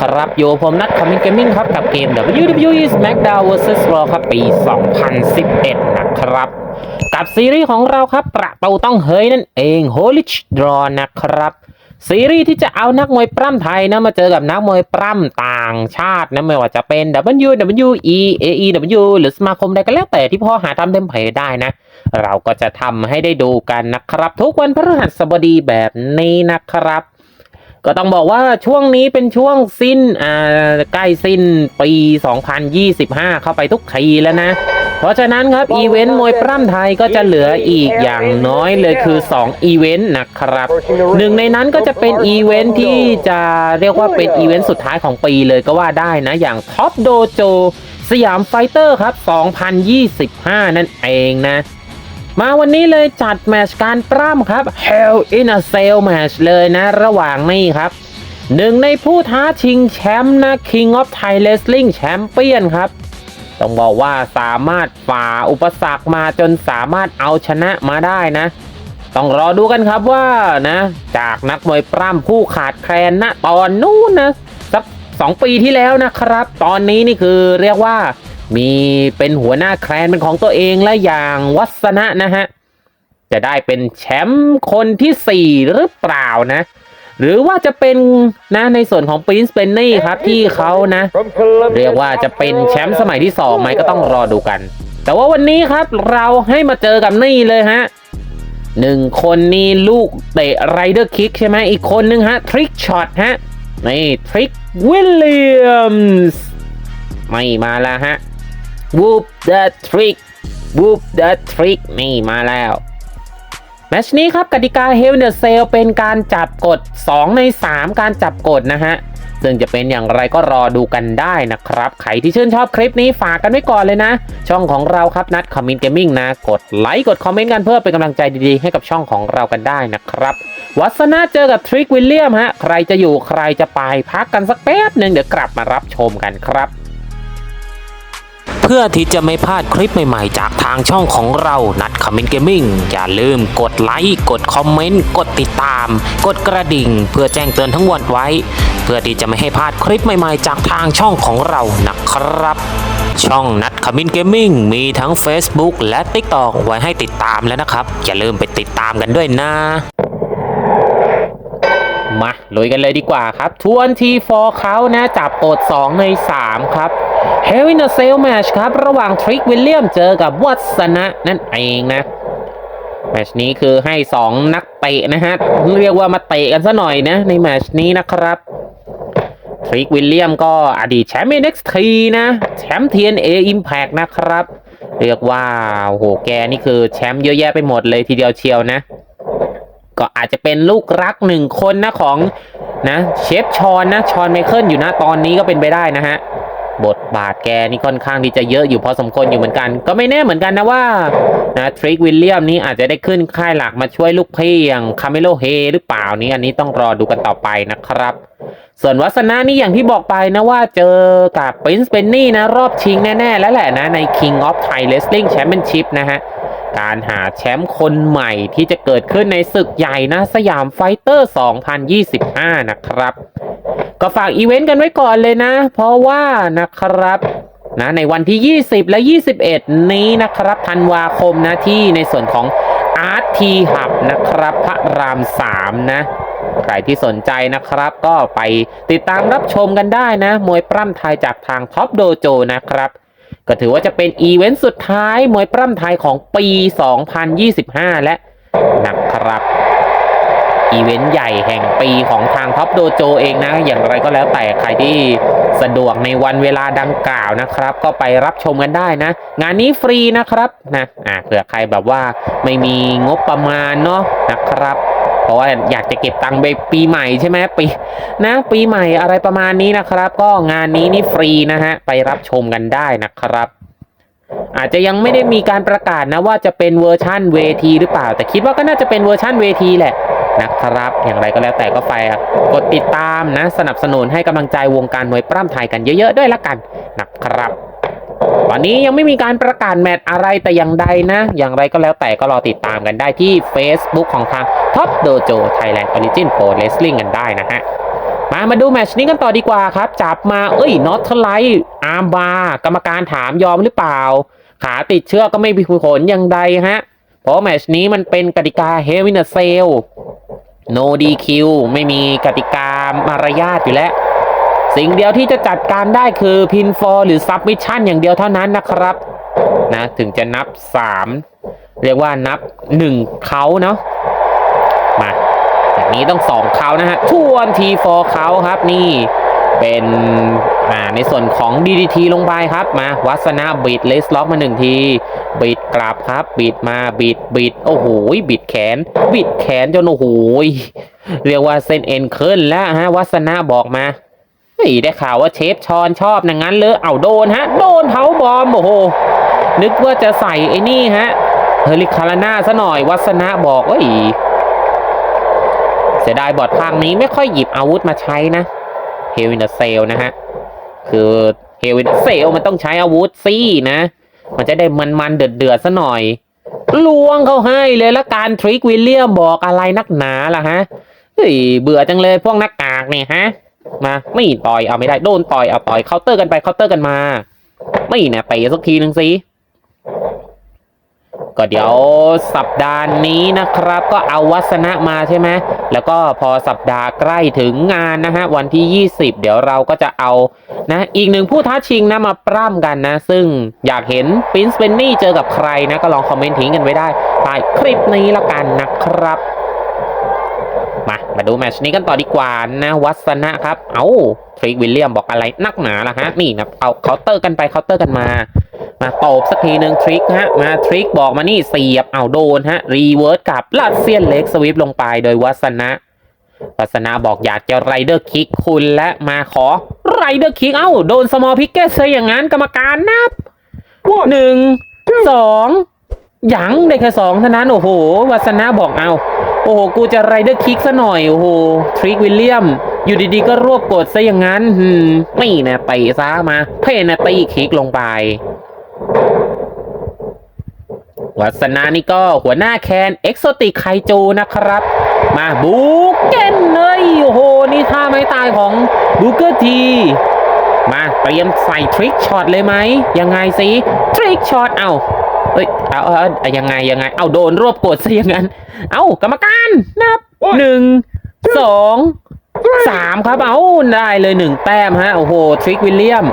ครับโยผมนัทคอมมินเกมมิ่งครับกับเกม WWE SmackDown vs Raw ครับปี 2011 นะครับ กับซีรีส์ของเราครับ ประตูต้องเฮยนั่นเอง Holy Draw นะครับซีรีส์ที่จะเอานักมวยปล้ำไทยนะมาเจอกับนักมวยปล้ำต่างชาตินะไม่ว่าจะเป็น WWE AEW หรือสมาคมใดก็แล้วแต่ที่พ่อหาทำเต็มเพได้นะ เราก็จะทำให้ได้ดูกันนะครับ ทุกวันพฤหัสบดีแบบนี้นะครับ ก็ต้องบอกว่าช่วงนี้เป็นช่วงสิ้นอ่าใกล้สิ้นปี 2025 เข้าไปทุกทีแล้วนะ เพราะฉะนั้นครับ อีเวนต์มวยปล้ำไทยก็จะเหลืออีกอย่างน้อยเลยคือ 2 อีเวนต์นะครับ หนึ่งในนั้นก็จะเป็นอีเวนต์ที่จะเรียกว่าเป็นอีเวนต์สุดท้ายของปีเลยก็ว่าได้นะ อย่างท็อปโดโจสยามไฟเตอร์ครับ 2025 นั่นเองนะ มาวันนี้เลยจัดแมชการปล้ำครับ Hell in a Cell Match เลยนะ ระหว่างนี้ครับหนึ่งในผู้ท้าชิงแชมป์นะ King of Thai Wrestling Champion ครับ ต้องบอกว่าสามารถฝ่าอุปสรรคมาจนสามารถเอาชนะมาได้นะ ต้องรอดูกันครับว่านะ จากนักมวยปล้ำผู้ขาดแคลนนะตอนนู้นนะสักสองปีที่แล้วนะครับ ตอนนี้นี่คือเรียกว่า มีเป็นหัวหน้าแคลนเป็นของตัวเองและอย่างวัสนะนะฮะ จะได้เป็นแชมป์คนที่ 4 หรือเปล่านะ หรือว่าจะเป็นนะในส่วนของปรินซ์เ e นนี่ครับที่เขานะ เรียกว่าจะเป็นแชมป์สมัยที่สองไหมก็ต้องรอดูกัน แต่ว่าวันนี้ครับเราให้มาเจอกับนี่เลยฮะหนึ่งคนนี่ลูกเตะไรเดอร์คิกใช่ไหมอีกคนนึงฮะ ทริกช็อตฮะ นี่ ทริกวิลเลียมส์ไม่มาแล้วฮะ Whoop the trick Whoop the trick นี่มาแล้วแมชนี้ครับกติกา Hell in a Cell เป็นการจับกฎ2ใน 3 การจับกฎนะฮะ ซึ่งจะเป็นอย่างไรก็รอดูกันได้นะครับ ใครที่ชื่นชอบคลิปนี้ฝากกันไว้ก่อนเลยนะ ช่องของเราครับนัดคอมมินเกมมิ่งนะ กดไลค์กดคอมเมนต์กันเพื่อเป็นกำลังใจดีๆ ให้กับช่องของเรากันได้นะครับ วัสนาเจอกับทริกวิลเลียมฮะ ใครจะอยู่ใครจะไปพักกันสักแป๊บหนึ่งเดี๋ยวกลับมารับชมกันครับ พื่อที่จะไม่พลาดคลิปใหม่ๆ จากทางช่องของเรานัดคอมเมนต์เกมมิ่งอย่าลืมกดไลค์กดคอมเมนต์กดติดตาม กดกระดิ่ง เพื่อแจ้งเตือนทั้งวันไว้ เพื่อที่จะไม่ให้พลาดคลิปใหม่ๆ จากทางช่องของเรานะครับ ช่องนัดคอมเมนต์เกมมิ่งมีทั้ง Facebook และ TikTok ไว้ให้ติดตามแล้วนะครับ อย่าลืมไปติดตามกันด้วยนะมาลุยกันเลยดีกว่าครับ ทวนทีฟอร์เขานะจับโอด2ใน 3 ครับ h e l l in a Cell Match ครับ ระหว่างทริกวิลเลียมเจอกับวัสนะนั่นเองนะแมชนี้คือให้ 2 นักเตะนะฮะ เรียกว่ามาเตะกันซะหน่อยนะ ในแมชนี้นะครับ ทริกวิลเลียมก็อดีตแชมป์ NXT นะ แชมป์ TNA Impact นะครับ เรียกว่าโอ้โหแกนี่คือแชมป์เยอะแยะไปหมดเลยทีเดียวเชียวนะ ก็อาจจะเป็นลูกรักหนึ่งคนนะของนะเชฟชอนนะชอนไมเคิลอยู่นะตอนนี้ก็เป็นไปได้นะฮะ บทบาทแกนี่ค่อนข้างที่จะเยอะอยู่พอสมควรอยู่เหมือนกัน ก็ไม่แน่เหมือนกันนะว่านะทริกวิลเลียมนี่อาจจะได้ขึ้นค่ายหลักมาช่วยลูกพี่อย่างคาเมโลเฮหรือเปล่านี่อันนี้ต้องรอดูกันต่อไปนะครับ ส่วนวัสนานี่อย่างที่บอกไปนะว่าเจอกับปรินซ์เ e นนี่นะรอบชิงแน่ๆ แล้วแหละนะใน King of Thai Wrestling Championship นะฮะการหาแชมป์คนใหม่ที่จะเกิดขึ้นในศึกใหญ่นะสยามไฟเตอร์ 2025 นะครับ ก็ฝากอีเวนต์กันไว้ก่อนเลยนะ เพราะว่านะครับนะในวันที่ 20 และ 21 นี้นะครับธันวาคมนะที่ในส่วนของ Art T Hub นะครับพระราม 3 นะใครที่สนใจนะครับก็ไปติดตามรับชมกันได้นะ มวยปล้ำไทยจากทางท็อปโดโจนะครับ ก็ถือว่าจะเป็นอีเวนต์สุดท้าย มวยปล้ำไทยของปี 2025 และนะครับ อีเวนต์ใหญ่แห่งปีของทางท็อปโดโจเองนะ อย่างไรก็แล้วแต่ใครที่สะดวกในวันเวลาดังกล่าวนะครับ ก็ไปรับชมกันได้นะ งานนี้ฟรีนะครับนะอ่าเผื่อใครแบบว่าไม่มีงบประมาณเนาะนะครับเพราะว่าอยากจะเก็บตังค์ไปปีใหม่ใช่ไหมปีนะ ปีใหม่อะไรประมาณนี้นะครับ ก็งานนี้นี่ฟรีนะฮะไปรับชมกันได้นะครับ อาจจะยังไม่ได้มีการประกาศนะว่าจะเป็นเวอร์ชั่นเวทีหรือเปล่า แต่คิดว่าก็น่าจะเป็นเวอร์ชั่นเวทีแหละนะครับอย่างไรก็แล้วแต่ก็ไปกดติดตามนะ สนับสนุนให้กำลังใจวงการมวยปล้ำไทยกันเยอะๆด้วยละกันนะครับตอนนี้ยังไม่มีการประกาศแมตช์อะไรแต่อย่างใดนะ อย่างไรก็แล้วแต่ก็รอติดตามกันได้ที่ Facebook ของทาง Top Dojo Thailand Origin Pro Wrestling กันได้นะฮะ มามาดูแมชนี้กันต่อดีกว่าครับ จับมาเอ้ยน็อตไลท์อาร์มบาร์กรรมการถามยอมหรือเปล่า ขาติดเชือกก็ไม่มีผลอย่างใดฮะ เพราะแมชนี้มันเป็นกติกาเฮวินเซล no DQ ไม่มีกติกามารยาทอยู่แล้ว สิ่งเดียวที่จะจัดการได้คือพินฟอร์หรือซับมิชชั่นอย่างเดียวเท่านั้นนะครับนะถึงจะนับ 3 เรียกว่านับ 1เขาเนาะ จากนี้ต้องสองเขานะฮะทวนทีฟอร์เขาครับนี่เป็นอ่าในส่วนของ DDT ลงไปครับมาวัสนาบิดเลสล็อกมาหนึ่งที บิดกลับครับ บิดมาบิดบิดโอ้โหบิดแขน บิดแขนจนโอ้โหเรียกว่าเส้นเอ็นเคิลแล้วฮะวัสนาบอกมาเฮ้ได้ข่าวว่าเชฟชอนชอบนะงั้นเลยเอาโดนฮะ โดนเผาบอมโอ้โห นึกว่าจะใส่ไอ้นี่ฮะเฮลิคาราน่าซะหน่อยวัสนะบอกเอ้ย สียดายบอดภาคนี้ไม่ค่อยหยิบอาวุธมาใช้นะเฮวินเซลนะฮะ คือเฮวินเซลมันต้องใช้อาวุธซี่นะ มันจะได้มันๆเดือดๆซะหน่อยลวงเขาให้เลยละการทริกวิลเลียมบอกอะไรนักหนาล่ะฮะเฮ้ยเบื่อจังเลยพวกนักกากเนี่ยฮะ มาไม่ต่อยเอาไม่ได้โดนต่อยเอาต่อยเคาน์เตอร์กันไปเคาน์เตอร์กันมา ไม่เนี่ยเตะสักทีหนึ่งสิ ก็เดี๋ยวสัปดาห์นี้นะครับ ก็เอาวัสนะมาใช่ไหมแล้วก็พอสัปดาห์ใกล้ถึงงานนะฮะวันที่ 20 เดี๋ยวเราก็จะเอานะอีกหนึ่งผู้ท้าชิงนะมาปร่ำกันนะ ซึ่งอยากเห็นปินสเปนนี่เจอกับใครนะ ก็ลองคอมเมนต์ทิ้งกันไว้ได้ใต้คลิปนี้ละกันนะครับมามาดูแมชนี้กันต่อดีกว่านะวัสนะครับ เอาทริกวิลเลียมบอกอะไรนักหนาล่ะฮะนี่นะเอาเคาน์เตอร์กันไปเคาน์เตอร์กันมา มาตบสักทีหนึ่งทริกฮะมาทริกบอกมานี่เสียบเอาโดนฮะรีเวิร์สกับลัดเซียนเล็กสวิปลงไปโดยวัสนะวัสนาบอกอยากจะไรเดอร์คิกคุณและมาขอไรเดอร์คิกเอ้าโดนสมอลพิกเกตซะอย่างนั้นกรรมการนับหนึ่งสองหยังได้แค่สองเท่านั้น โอ้โหวัสนาบอกเอา โอ้โห กูจะไรเดอร์คิกซะหน่อย โอ้โห ทริกวิลเลียม อยู่ดีๆ ก็รวบกดซะอย่างนั้นหืม ไม่นะตีซะมา เพนตีคิกลงไป วัสนานี่ก็หัวหน้าแคนเอ็กโซติกไคจูนะครับ มาบูเกนเลยโอ้โห นี่ท่าไม้ตายของบูเกอร์ทีมาเตรียมใส่ทริกช็อตเลยไหม ยังไงสิทริกช็อตเอาเอ้ยเอาเอาเอายังไงยังไง เอาโดนรวบกดซะอย่างนั้น เอากรรมการนับหนึ่งสองสามครับเอาได้เลยหนึ่งแต้มฮะ โอ้โห ทริกวิลเลียม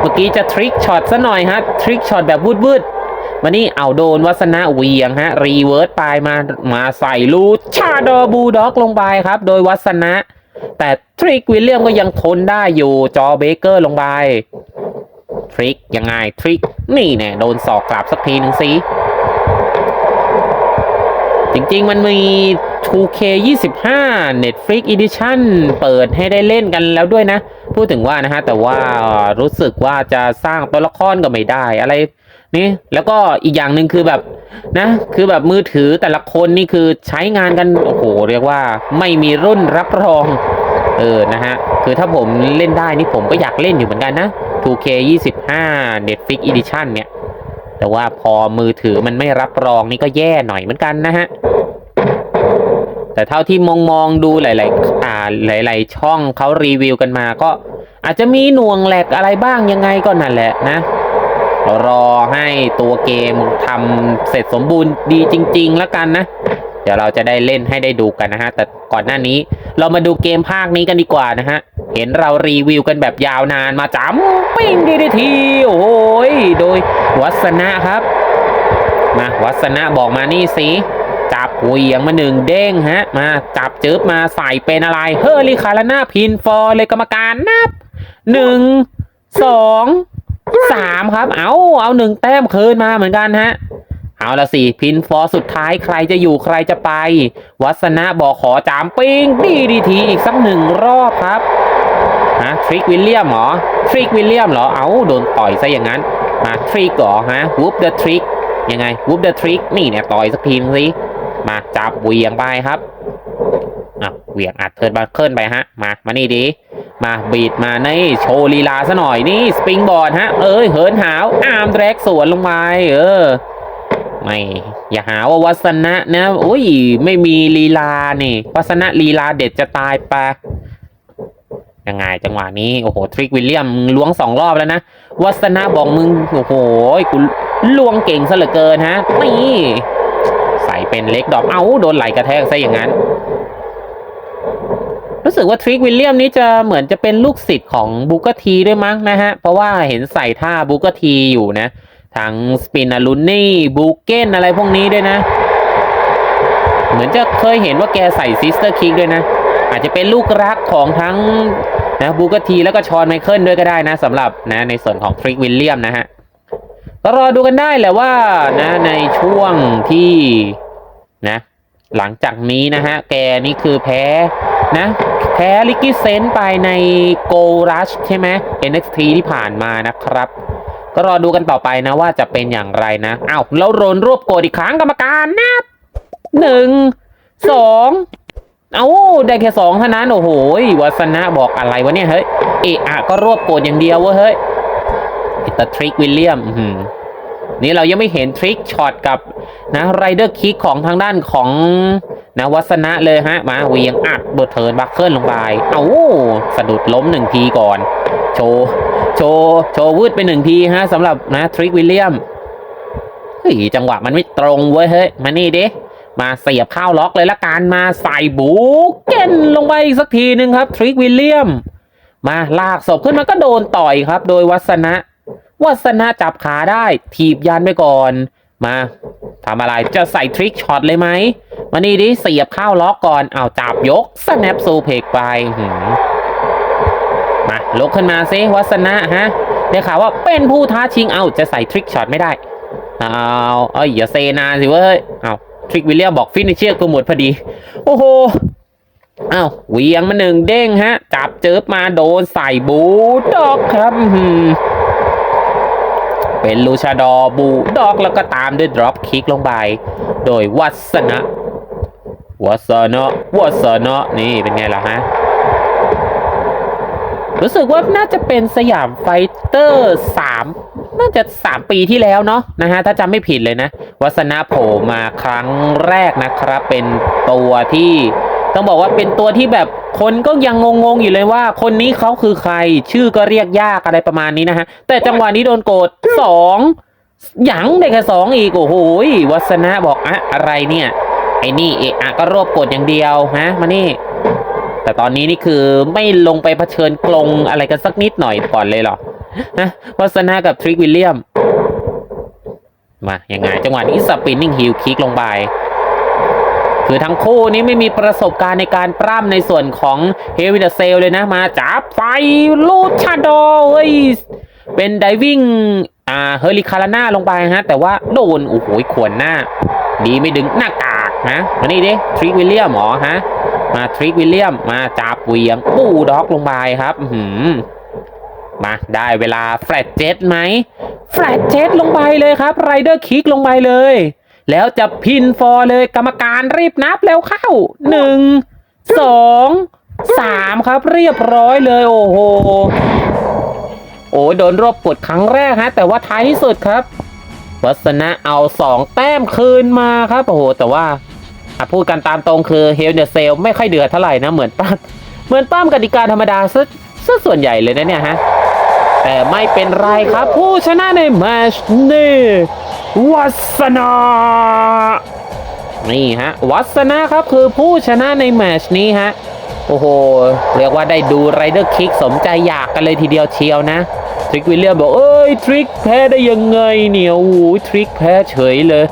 เมื่อกี้จะทริกช็อตซะหน่อยฮะ ทริกช็อตแบบวืดวืดๆ มานี่เอาโดนวัสนะเวียงฮะ รีเวิร์สไปมามาใส่ลูชาโดบูด็อกลงไปครับ โดยวัสนะ แต่ทริกวิลเลียมก็ยังทนได้อยู่จอเบเกอร์ลงไปทริกยังไงทริกนี่แน่โดนสอกกลับสักทีหนึ่งสิจริงๆ มันมี 2K 25 Netflix Edition เปิดให้ได้เล่นกันแล้วด้วยนะ พูดถึงว่านะฮะ แต่ว่ารู้สึกว่าจะสร้างตัวละครก็ไม่ได้ อะไร นี่แล้วก็อีกอย่างหนึ่งคือแบบนะ คือแบบมือถือแต่ละคนนี่คือใช้งานกันโอ้โหเรียกว่าไม่มีรุ่นรับรองเออนะฮะคือถ้าผมเล่นได้นี่ผมก็อยากเล่นอยู่เหมือนกันนะ 2K 25 Netflix Edition เนี่ย แต่ว่าพอมือถือมันไม่รับรองนี่ก็แย่หน่อยเหมือนกันนะฮะแต่เท่าที่มองมองดูหลาย ๆ อ่าหลาย ๆ ช่องเขารีวิวกันมาก็อาจจะมีหน่วงแหลกอะไรบ้างยังไงก็นั่นแหละนะ รอให้ตัวเกมทำเสร็จสมบูรณ์ดีจริง ๆ แล้วกันนะ เดี๋ยวเราจะได้เล่นให้ได้ดูกันนะฮะ แต่ก่อนหน้านี้เรามาดูเกมภาคนี้กันดีกว่านะฮะ เห็นเรารีวิวกันแบบยาวนานมาจ้ำปิ้งดีดีที โอ้ย โดยวัสนะครับ มาวัสนะบอกมานี่สิจับเหวียงมาหนึ่งเด้งฮะ มาจับจึ๊บมาใส่เป็นอะไร เฮอริคาราน่าพินฟอร์เลยกรรมการนับหนึ่งสองสาม ครับ เอาเอาหนึ่งแต้มคืนมาเหมือนกันฮะ เอาละสิพินฟอร์สุดท้ายใครจะอยู่ใครจะไป วัสนะบอกขอจามปิงดีดีทีอีกสักหนึ่งรอบครับฮะทริกวิลเลียมเหรอทริกวิลเลียมเหรอเอาโดนต่อยซะอย่างนั้นมาทริกเหรอฮะวูฟเดอะทริกยังไงวูฟเดอะทริกนี่เนี่ยต่อยสักทีนึงสิมาจับเหวียงไปครับ อะเหวียงอัดเทิร์นบัคเคิลไปฮะ มา มานี่ดี มาบีดมาในโชว์ลีลาซะหน่อยนี่สปริงบอร์ดฮะ เอ้ยเหินหาวอาร์มแดรกสวนลงไปเออ ไม่ อย่าหาว่าวัสนะนะอุ้ย ไม่มีลีลานี่ วัสนะลีลาเด็ดจะตายไปะยังไงจังหวะนี้โอ้โหทริกวิลเลียมล้วงสองรอบแล้วนะวัสนาบอกมึงโอ้โหกูล้วงเก่งซะเหลือเกินฮะนี่ใส่เป็นเล็กดอกเอ้าโดนไหลกระแทกซะอย่างนั้น รู้สึกว่าทริกวิลเลียมนี้จะเหมือนจะเป็นลูกศิษย์ของบูกทีด้วยมั้งนะฮะ เพราะว่าเห็นใส่ท่าบูกทีอยู่นะ ทั้งสปินาลุนนี่บูเกนอะไรพวกนี้ด้วยนะ เหมือนจะเคยเห็นว่าแกใส่ซิสเตอร์คิกด้วยนะ อาจจะเป็นลูกรักของทั้งนะบูกทีแล้วก็ชอนไมเคิลด้วยก็ได้นะสำหรับนะในส่วนของทริกวิลเลียมนะฮะก็รอดูกันได้แหละว่านะในช่วงที่นะ หลังจากนี้นะฮะ แกนี่คือแพ้นะ แพ้ลิกกี้เซนไปในโกรัชใช่ไหม NXT ที่ผ่านมานะครับ ก็รอดูกันต่อไปนะว่าจะเป็นอย่างไรนะอ้าวแล้วโรนรวบโกดอีกครั้งกรรมการนับหนึ่งสองเอาได้แค่สองเท่านั้น โอ้โหวัสนะบอกอะไรวะเนี่ยเฮ้ยเอะอะก็รวบโกดอย่างเดียวเว้ยเฮ้ยอิตาทริกวิลเลียมอื้อหือ นี่เรายังไม่เห็นทริกช็อตกับนะไรเดอร์คิกของทางด้านของนะวัสนะเลยฮะ มาเวียงอัดเบอร์เทิร์นบัคเคิลลงไป เอาสะดุดล้มหนึ่งทีก่อน โชว์โชว์โชว์วืดไปหนึ่งทีฮะสำหรับนะทริกวิลเลียมเฮ้ยจังหวะมันไม่ตรงเว้ยเฮ้ยมานี่ดิมาเสียบข้าวล็อกเลยละกันมาใส่บูเก้นลงไปอีกสักทีหนึ่งครับทริกวิลเลียม มาลากศพขึ้นมาก็โดนต่อยครับ โดยวัสนะ วัสนะจับขาได้ ถีบยันไปก่อน มาทำอะไรจะใส่ทริกช็อตเลยไหมมานี่ดิเสียบเข้าล็อกก่อนเอาจับยกสแนปซูเพกไปมาลุกขึ้นมาซิวัสนะฮะได้ข่าวว่าเป็นผู้ท้าชิงเอาจะใส่ทริกช็อตไม่ได้เอาเอ้ยอย่าเซนาสิเว้ยเอาทริกวิลเลียมบอกฟินิชเชียร์กูหมดพอดี โอ้โหเอาเหวียงมาหนึ่งเด้งฮะ จับเจิบมาโดนใส่บูด็อกครับ เป็นลูชาดอบูดอกแล้วก็ตามด้วยดรอปคิกลงไป โดยวัสนะวัสนะวัสนะนี่เป็นไงล่ะฮะ รู้สึกว่าน่าจะเป็นสยามไฟเตอร์สามน่าจะสามปีที่แล้วเนาะนะฮะ ถ้าจำไม่ผิดเลยนะ วัสนาโผล่มาครั้งแรกนะครับ เป็นตัวที่ ต้องบอกว่าเป็นตัวที่แบบคนก็ยังงงๆอยู่เลยว่า คนนี้เขาคือใคร ชื่อก็เรียกยากอะไรประมาณนี้นะฮะ แต่จังหวะนี้โดนโกดสองหยังได้แค่สองอีก โอ้โหวัสนาบอกอะอะไรเนี่ย ไอ้นี่เอะอะก็รวบกดอย่างเดียวฮะมานี่ แต่ตอนนี้นี่คือไม่ลงไปเผชิญกลงอะไรกันสักนิดหน่อยก่อนเลยเหรอฮะวัสนากับทริกวิลเลียมมา ยังไง จังหวะนี้สปินนิ่งฮิลคิกลงไป คือทั้งคู่นี้ไม่มีประสบการณ์ในการปล้ำในส่วนของเฮวิดเซลเลยนะมาจับไฟลูชาโดเฮ้ยเป็นไดวิ่งอ่าเฮอริคาราน่าลงไปฮะ แต่ว่าโดนโอ้โหขวนหน้า ดีไม่ดึงหน้ากากนะมานี่ดิทริกวิลเลียมหรอฮะมาทริกวิลเลียมมาจับเวียงปูด็อกลงไปครับหืมมาได้เวลาแฟลตเจ็ตไหมแฟลตเจ็ตลงไปเลยครับไรเดอร์คิกลงไปเลย แล้วจะพินฟอร์เลยกรรมการรีบนับแล้วเข้าหนึ่งสองสามครับเรียบร้อยเลยโอ้โห โอ้โดนรบกดครั้งแรกฮะ แต่ว่าท้ายที่สุดครับวัสนะเอาสองแต้มคืนมาครับโอ้โห แต่ว่าพูดกันตามตรงคือเฮลเดอร์เซลไม่ค่อยเดือดเท่าไหร่นะเหมือนปั้มเหมือนปั้มกติกาธรรมดาซะส่วนใหญ่เลยนะเนี่ยฮะ แต่ไม่เป็นไรครับ ผู้ชนะในแมชนี้วัสนานี่ฮะ วัสนะครับคือผู้ชนะในแมชนี้ฮะ โอ้โห เรียกว่าได้ดูไรเดอร์คิกสมใจอยากกันเลยทีเดียวเชียวนะ ทริกวิลเลียมบอก เอ้ย ทริกแพ้ได้ยังไงเนี่ยโอ้โหทริกแพ้เฉยเลย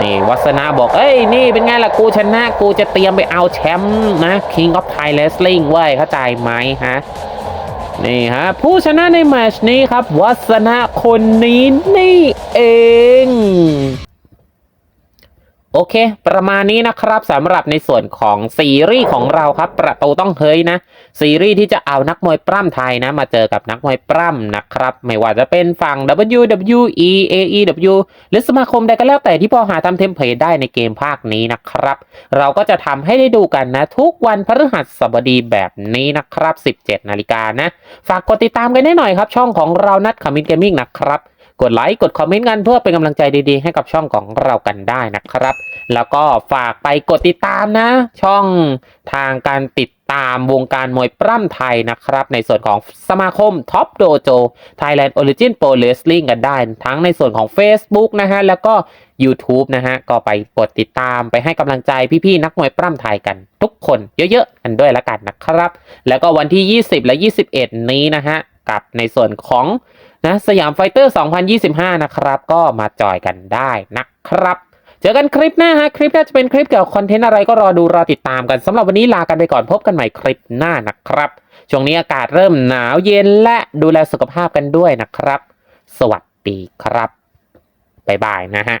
นี่วัสนาบอก เอ้ย นี่เป็นไงล่ะ กูชนะ กูจะเตรียมไปเอาแชมป์นะ King of Thai Wrestling เว้ยเข้าใจไหมฮะ นี่ฮะผู้ชนะในแมชนี้ครับ วัสนาคนนี้นี่เอง โอเค ประมาณนี้นะครับสำหรับในส่วนของซีรีส์ของเราครับ ประตูต้องเฮ้ยนะ ซีรีส์ที่จะเอานักมวยปล้ำไทยนะ มาเจอกับนักมวยปล้ำนะครับ ไม่ว่าจะเป็นฝั่ง WWE AEW หรือสมาคมใดก็แล้วแต่ที่พอหาทำเทมเพลตได้ในเกมภาคนี้นะครับ เราก็จะทำให้ได้ดูกันนะ ทุกวันพฤหัสบดีแบบนี้นะครับ 17 นาฬิกานะ ฝากกดติดตามกันได้หน่อยครับ ช่องของเรานัดขมินเกมมิ่งนะครับ กดไลค์กดคอมเมนต์กันเพื่อเป็นกำลังใจดีๆ ให้กับช่องของเรากันได้นะครับ แล้วก็ฝากไปกดติดตามนะ ช่องทางการติดตามวงการมวยปล้ำไทยนะครับ ในส่วนของสมาคมท็อปโดโจ Thailand Origin Pro Wrestling กันได้ ทั้งในส่วนของ Facebook นะฮะ แล้วก็ YouTube นะฮะ ก็ไปกดติดตามไปให้กำลังใจพี่ๆนักมวยปล้ำไทยกัน ทุกคนเยอะๆกันด้วยละกันนะครับ แล้วก็วันที่ 20 และ 21 นี้นะฮะ กับในส่วนของ นะสยามไฟเตอร์ 2025 นะครับ ก็มาจอยกันได้นะครับ เจอกันคลิปหน้าฮะ คลิปหน้าจะเป็นคลิปเกี่ยวกับคอนเทนต์อะไรก็รอดูรอติดตามกันสำหรับวันนี้ลากันไปก่อนพบกันใหม่คลิปหน้านะครับ ช่วงนี้อากาศเริ่มหนาวเย็นและดูแลสุขภาพกันด้วยนะครับ สวัสดีครับ บ๊ายบายนะฮะ